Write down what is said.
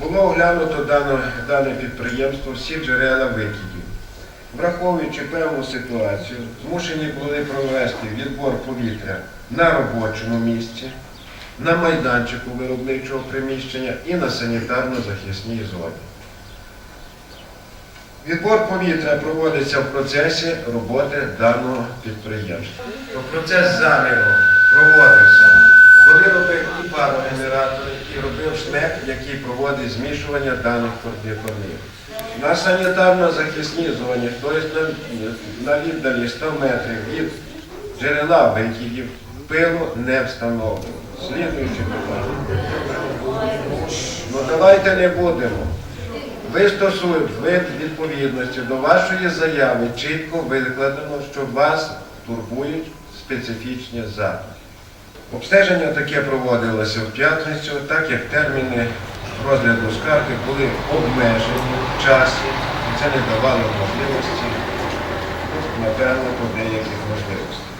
Було оглянуто дане, дане підприємство всі джерела викидів. Враховуючи певну ситуацію, змушені були провести відбор повітря на робочому місці, на майданчику виробничого приміщення і на санітарно-захисній зоні. Відбор повітря проводиться в процесі роботи даного підприємства. Процес заміру проводився, який проводить змішування даних кордикорнів. На санітарно-захисній зоні, тобто на, віддалі 100 метрів від джерела викидів, пилу не встановлено. Слідуючи питання. Ну давайте не будемо. Ви стосують вид відповідності до вашої заяви чітко викладено, що вас турбують специфічні запити. Обстеження таке проводилося в п'ятницю, так як терміни розгляду скарги були обмежені в часі, і це не давало можливості, напевно, по деяких можливостей.